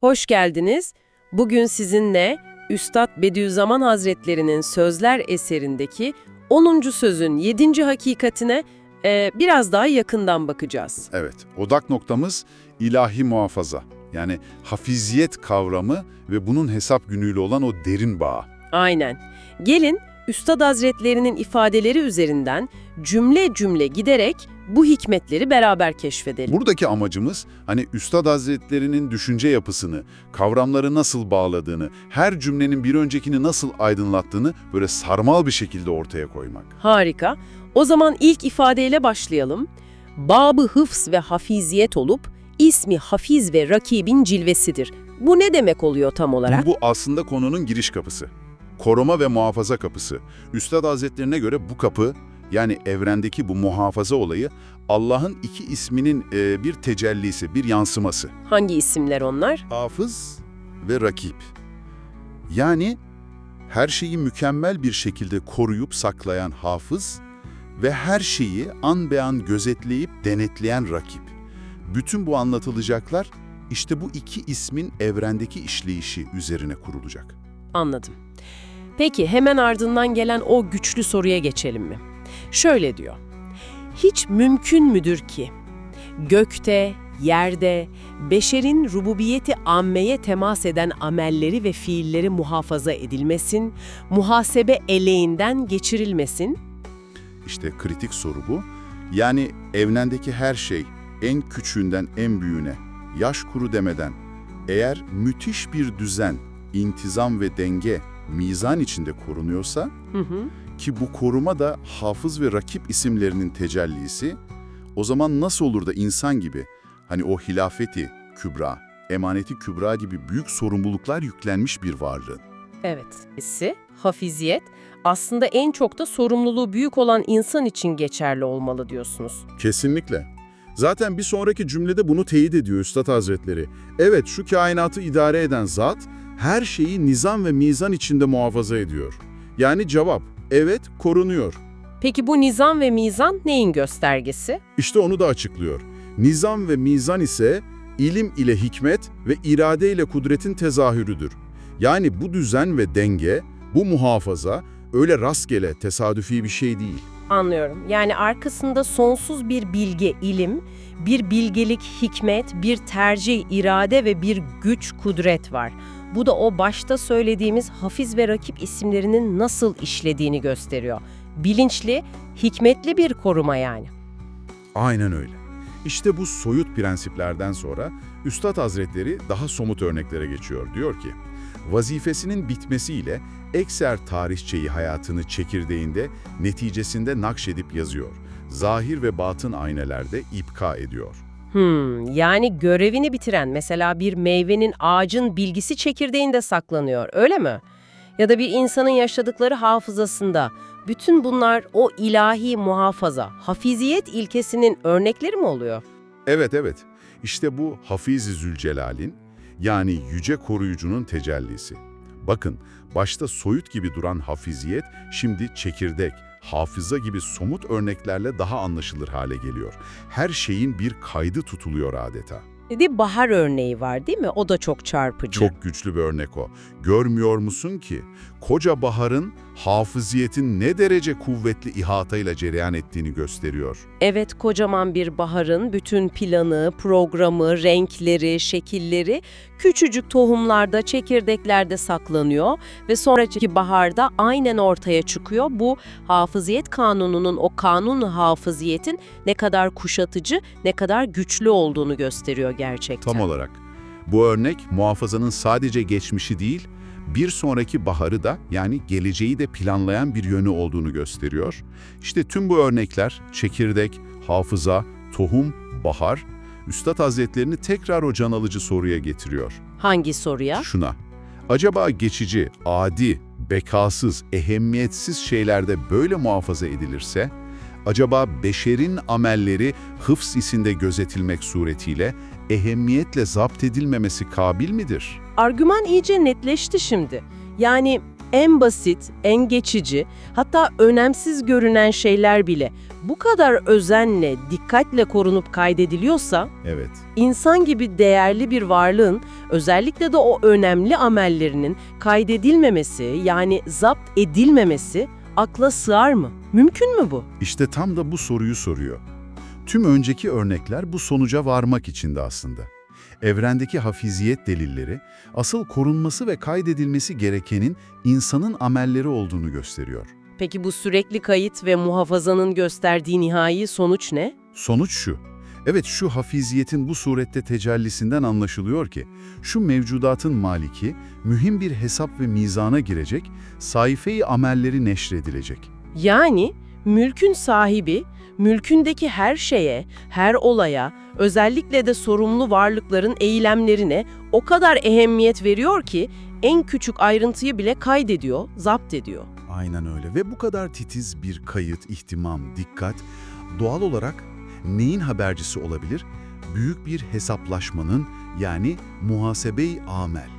Hoş geldiniz. Bugün sizinle Üstad Bediüzzaman Hazretleri'nin Sözler eserindeki 10. sözün 7. hakikatine e, biraz daha yakından bakacağız. Evet, odak noktamız ilahi muhafaza. Yani hafiziyet kavramı ve bunun hesap günüyle olan o derin bağ. Aynen. Gelin Üstad Hazretleri'nin ifadeleri üzerinden cümle cümle giderek bu hikmetleri beraber keşfedelim. Buradaki amacımız hani Üstad Hazretleri'nin düşünce yapısını, kavramları nasıl bağladığını, her cümlenin bir öncekini nasıl aydınlattığını böyle sarmal bir şekilde ortaya koymak. Harika. O zaman ilk ifadeyle başlayalım. Babı hıfz ve hafiziyet olup ismi hafiz ve rakibin cilvesidir. Bu ne demek oluyor tam olarak? Bu aslında konunun giriş kapısı. Koruma ve muhafaza kapısı. Üstad Hazretlerine göre bu kapı, yani evrendeki bu muhafaza olayı, Allah'ın iki isminin e, bir tecellisi, bir yansıması. Hangi isimler onlar? Hafız ve rakip. Yani her şeyi mükemmel bir şekilde koruyup saklayan hafız ve her şeyi an be an gözetleyip denetleyen rakip. Bütün bu anlatılacaklar işte bu iki ismin evrendeki işleyişi üzerine kurulacak. Anladım. Peki hemen ardından gelen o güçlü soruya geçelim mi? Şöyle diyor. Hiç mümkün müdür ki gökte, yerde, beşerin rububiyeti ammeye temas eden amelleri ve fiilleri muhafaza edilmesin, muhasebe eleğinden geçirilmesin? İşte kritik soru bu. Yani evrendeki her şey en küçüğünden en büyüğüne, yaş kuru demeden, eğer müthiş bir düzen, intizam ve denge, mizan içinde korunuyorsa, Hı hı. ki bu koruma da hafız ve rakip isimlerinin tecellisi, o zaman nasıl olur da insan gibi, hani o hilafeti, kübra, emaneti kübra gibi büyük sorumluluklar yüklenmiş bir varlığın. Evet. Hissi, hafiziyet aslında en çok da sorumluluğu büyük olan insan için geçerli olmalı diyorsunuz. Kesinlikle. Zaten bir sonraki cümlede bunu teyit ediyor Üstad Hazretleri. Evet şu kainatı idare eden zat her şeyi nizam ve mizan içinde muhafaza ediyor. Yani cevap evet korunuyor. Peki bu nizam ve mizan neyin göstergesi? İşte onu da açıklıyor. Nizam ve mizan ise ilim ile hikmet ve irade ile kudretin tezahürüdür. Yani bu düzen ve denge, bu muhafaza öyle rastgele, tesadüfi bir şey değil. Anlıyorum. Yani arkasında sonsuz bir bilge, ilim, bir bilgelik, hikmet, bir tercih, irade ve bir güç, kudret var. Bu da o başta söylediğimiz hafiz ve rakip isimlerinin nasıl işlediğini gösteriyor. Bilinçli, hikmetli bir koruma yani. Aynen öyle. İşte bu soyut prensiplerden sonra Üstad Hazretleri daha somut örneklere geçiyor. Diyor ki, vazifesinin bitmesiyle ekser tarihçeyi hayatını çekirdeğinde, neticesinde nakşedip yazıyor. Zahir ve batın aynelerde ipka ediyor. Hmm, yani görevini bitiren mesela bir meyvenin ağacın bilgisi çekirdeğinde saklanıyor, öyle mi? Ya da bir insanın yaşadıkları hafızasında. Bütün bunlar o ilahi muhafaza, hafiziyet ilkesinin örnekleri mi oluyor? Evet evet, işte bu Hafiz-i Zülcelal'in yani yüce koruyucunun tecellisi. Bakın, başta soyut gibi duran hafiziyet şimdi çekirdek, hafıza gibi somut örneklerle daha anlaşılır hale geliyor. Her şeyin bir kaydı tutuluyor adeta. Bir bahar örneği var değil mi? O da çok çarpıcı. Çok güçlü bir örnek o. Görmüyor musun ki koca baharın hafıziyetin ne derece kuvvetli ihatayla cereyan ettiğini gösteriyor. Evet, kocaman bir baharın bütün planı, programı, renkleri, şekilleri küçücük tohumlarda, çekirdeklerde saklanıyor ve sonraki baharda aynen ortaya çıkıyor. Bu hafıziyet kanununun, o kanun hafıziyetin ne kadar kuşatıcı, ne kadar güçlü olduğunu gösteriyor gerçekten. Tam olarak. Bu örnek muhafazanın sadece geçmişi değil, bir sonraki baharı da yani geleceği de planlayan bir yönü olduğunu gösteriyor. İşte tüm bu örnekler çekirdek, hafıza, tohum, bahar, Üstad Hazretlerini tekrar o can alıcı soruya getiriyor. Hangi soruya? Şuna, acaba geçici, adi, bekasız, ehemmiyetsiz şeylerde böyle muhafaza edilirse, acaba beşerin amelleri hıfz isinde gözetilmek suretiyle ehemmiyetle zapt edilmemesi kabil midir? Argüman iyice netleşti şimdi. Yani en basit, en geçici, hatta önemsiz görünen şeyler bile bu kadar özenle, dikkatle korunup kaydediliyorsa, Evet. insan gibi değerli bir varlığın özellikle de o önemli amellerinin kaydedilmemesi yani zapt edilmemesi akla sığar mı? Mümkün mü bu? İşte tam da bu soruyu soruyor. Tüm önceki örnekler bu sonuca varmak içindi aslında. Evrendeki hafiziyet delilleri, asıl korunması ve kaydedilmesi gerekenin insanın amelleri olduğunu gösteriyor. Peki bu sürekli kayıt ve muhafazanın gösterdiği nihai sonuç ne? Sonuç şu. Evet şu hafiziyetin bu surette tecellisinden anlaşılıyor ki, şu mevcudatın maliki, mühim bir hesap ve mizana girecek, sayfeyi amelleri neşredilecek. Yani mülkün sahibi, mülkündeki her şeye, her olaya, özellikle de sorumlu varlıkların eylemlerine o kadar ehemmiyet veriyor ki en küçük ayrıntıyı bile kaydediyor, zapt ediyor. Aynen öyle ve bu kadar titiz bir kayıt, ihtimam, dikkat doğal olarak neyin habercisi olabilir? Büyük bir hesaplaşmanın yani muhasebe-i amel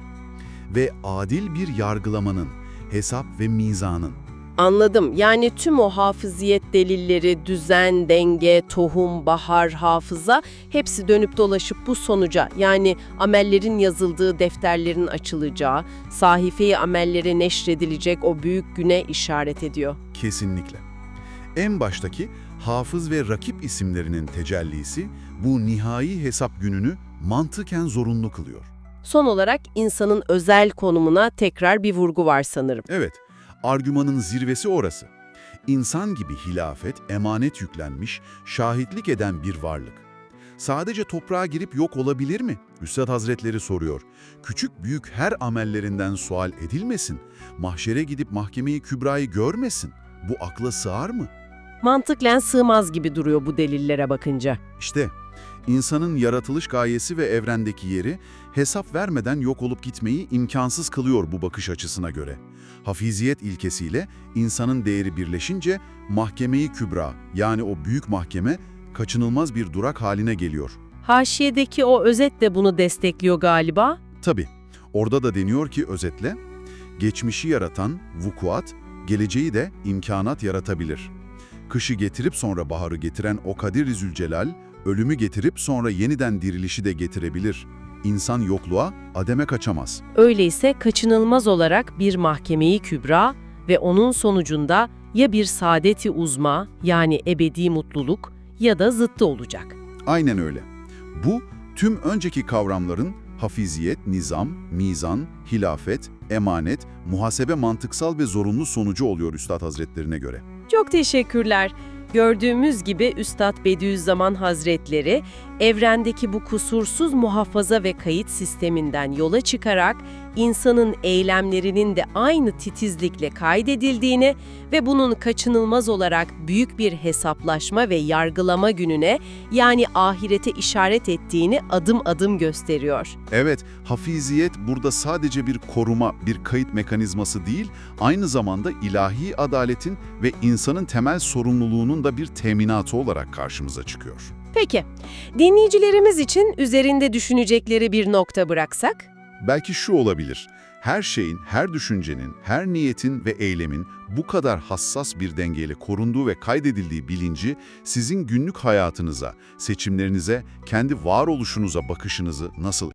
ve adil bir yargılamanın, hesap ve mizanın. Anladım. Yani tüm o hafıziyet delilleri, düzen, denge, tohum, bahar, hafıza hepsi dönüp dolaşıp bu sonuca yani amellerin yazıldığı defterlerin açılacağı, sahifeyi amellere neşredilecek o büyük güne işaret ediyor. Kesinlikle. En baştaki hafız ve rakip isimlerinin tecellisi bu nihai hesap gününü mantıken zorunlu kılıyor. Son olarak insanın özel konumuna tekrar bir vurgu var sanırım. Evet, argümanın zirvesi orası. İnsan gibi hilafet, emanet yüklenmiş, şahitlik eden bir varlık. Sadece toprağa girip yok olabilir mi? Üstad Hazretleri soruyor. Küçük büyük her amellerinden sual edilmesin. Mahşere gidip mahkemeyi kübrayı görmesin. Bu akla sığar mı? Mantıklen sığmaz gibi duruyor bu delillere bakınca. İşte insanın yaratılış gayesi ve evrendeki yeri hesap vermeden yok olup gitmeyi imkansız kılıyor bu bakış açısına göre. Hafiziyet ilkesiyle insanın değeri birleşince mahkemeyi kübra yani o büyük mahkeme kaçınılmaz bir durak haline geliyor. Haşiyedeki o özet de bunu destekliyor galiba. Tabi orada da deniyor ki özetle, geçmişi yaratan vukuat, geleceği de imkanat yaratabilir. Kışı getirip sonra baharı getiren o Kadir-i Zülcelal, ölümü getirip sonra yeniden dirilişi de getirebilir. İnsan yokluğa, ademe kaçamaz. Öyleyse kaçınılmaz olarak bir mahkemeyi kübra ve onun sonucunda ya bir saadeti uzma yani ebedi mutluluk ya da zıttı olacak. Aynen öyle. Bu, tüm önceki kavramların hafiziyet, nizam, mizan, hilafet, emanet, muhasebe mantıksal ve zorunlu sonucu oluyor Üstad Hazretlerine göre. Çok teşekkürler. Gördüğümüz gibi Üstad Bediüzzaman Hazretleri, evrendeki bu kusursuz muhafaza ve kayıt sisteminden yola çıkarak insanın eylemlerinin de aynı titizlikle kaydedildiğini ve bunun kaçınılmaz olarak büyük bir hesaplaşma ve yargılama gününe yani ahirete işaret ettiğini adım adım gösteriyor. Evet, hafiziyet burada sadece bir koruma, bir kayıt mekanizması değil, aynı zamanda ilahi adaletin ve insanın temel sorumluluğunun da bir teminatı olarak karşımıza çıkıyor. Peki, dinleyicilerimiz için üzerinde düşünecekleri bir nokta bıraksak? Belki şu olabilir, her şeyin, her düşüncenin, her niyetin ve eylemin bu kadar hassas bir dengeyle korunduğu ve kaydedildiği bilinci sizin günlük hayatınıza, seçimlerinize, kendi varoluşunuza bakışınızı nasıl